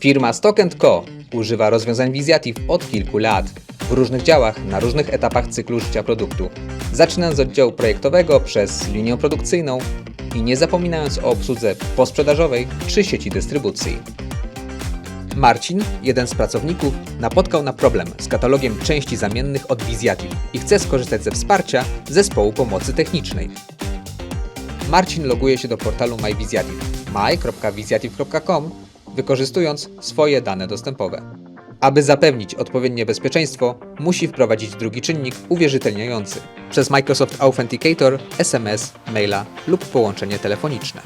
Firma Stock Co. używa rozwiązań Vizjativ od kilku lat w różnych działach, na różnych etapach cyklu życia produktu, zaczynając od działu projektowego przez linię produkcyjną i nie zapominając o obsłudze posprzedażowej czy sieci dystrybucji. Marcin, jeden z pracowników, napotkał na problem z katalogiem części zamiennych od Vizjativ i chce skorzystać ze wsparcia zespołu pomocy technicznej. Marcin loguje się do portalu MyVizjativ my.vizjativ.com wykorzystując swoje dane dostępowe. Aby zapewnić odpowiednie bezpieczeństwo, musi wprowadzić drugi czynnik uwierzytelniający przez Microsoft Authenticator, SMS, maila lub połączenie telefoniczne.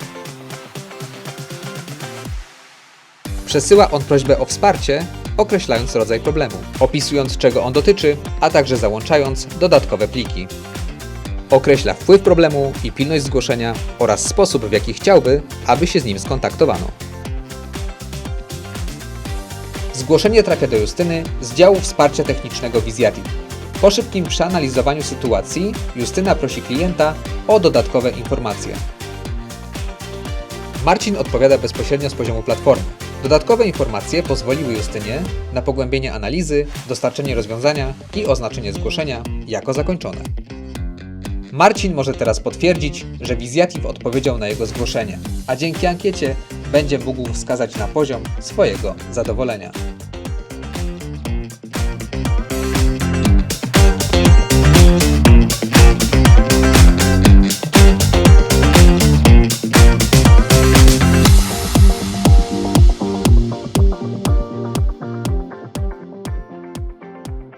Przesyła on prośbę o wsparcie, określając rodzaj problemu, opisując czego on dotyczy, a także załączając dodatkowe pliki. Określa wpływ problemu i pilność zgłoszenia oraz sposób w jaki chciałby, aby się z nim skontaktowano. Zgłoszenie trafia do Justyny z działu wsparcia technicznego Vizjativ. Po szybkim przeanalizowaniu sytuacji, Justyna prosi klienta o dodatkowe informacje. Marcin odpowiada bezpośrednio z poziomu platformy. Dodatkowe informacje pozwoliły Justynie na pogłębienie analizy, dostarczenie rozwiązania i oznaczenie zgłoszenia jako zakończone. Marcin może teraz potwierdzić, że Vizjativ odpowiedział na jego zgłoszenie, a dzięki ankiecie będzie mógł wskazać na poziom swojego zadowolenia.